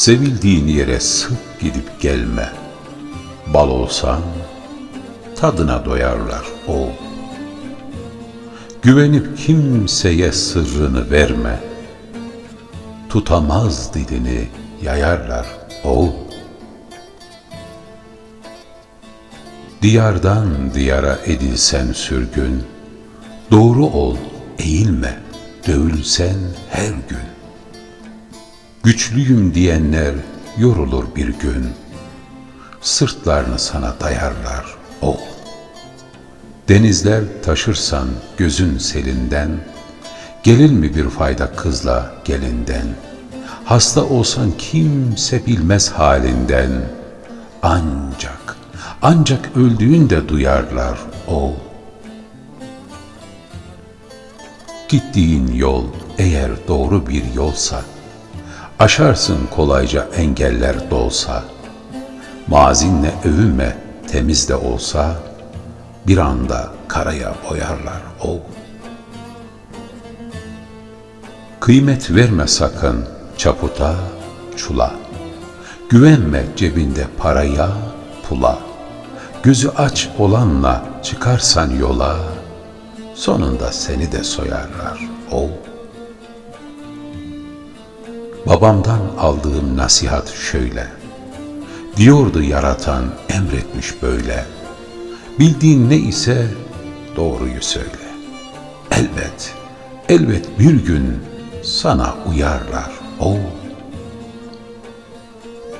Sevildiğin yere sık gidip gelme. Bal olsan tadına doyarlar o. Güvenip kimseye sırrını verme. Tutamaz dilini yayarlar o. Diyardan diyara edilsen sürgün, Doğru ol, eğilme, dövülsen her gün. Güçlüyüm diyenler yorulur bir gün, Sırtlarını sana dayarlar o. Denizler taşırsan gözün selinden, Gelir mi bir fayda kızla gelinden? Hasta olsan kimse bilmez halinden, Ancak, ancak öldüğünde duyarlar o. Gittiğin yol eğer doğru bir yolsa, Aşarsın kolayca engeller dolsa, Mazinle övünme temiz de olsa, Bir anda karaya boyarlar o. Kıymet verme sakın çaputa, çula. Güvenme cebinde paraya, pula. Gözü aç olanla çıkarsan yola, Sonunda seni de soyarlar o. Babamdan aldığım nasihat şöyle. Diyordu yaratan emretmiş böyle. Bildiğin ne ise doğruyu söyle. Elbet, elbet bir gün sana uyarlar o.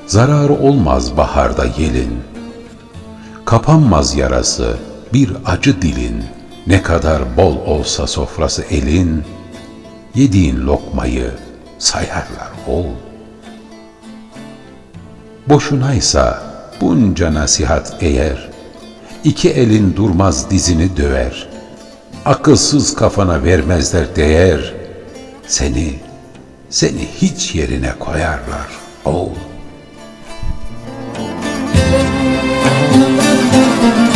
Zararı olmaz baharda yelin. Kapanmaz yarası bir acı dilin. Ne kadar bol olsa sofrası elin, yediğin lokmayı sayarlar oğul. Boşunaysa bunca nasihat eğer, iki elin durmaz dizini döver, akılsız kafana vermezler değer, seni, seni hiç yerine koyarlar oğul. Müzik